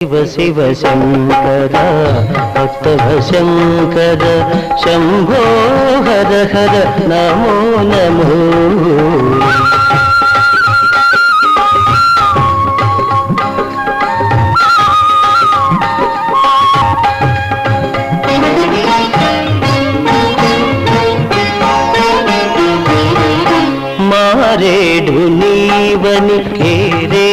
శివ శివ శంకర భక్తవ శంకర శంభో హర హర నమో నమో. మారేడు నీవని కేరేరితేనా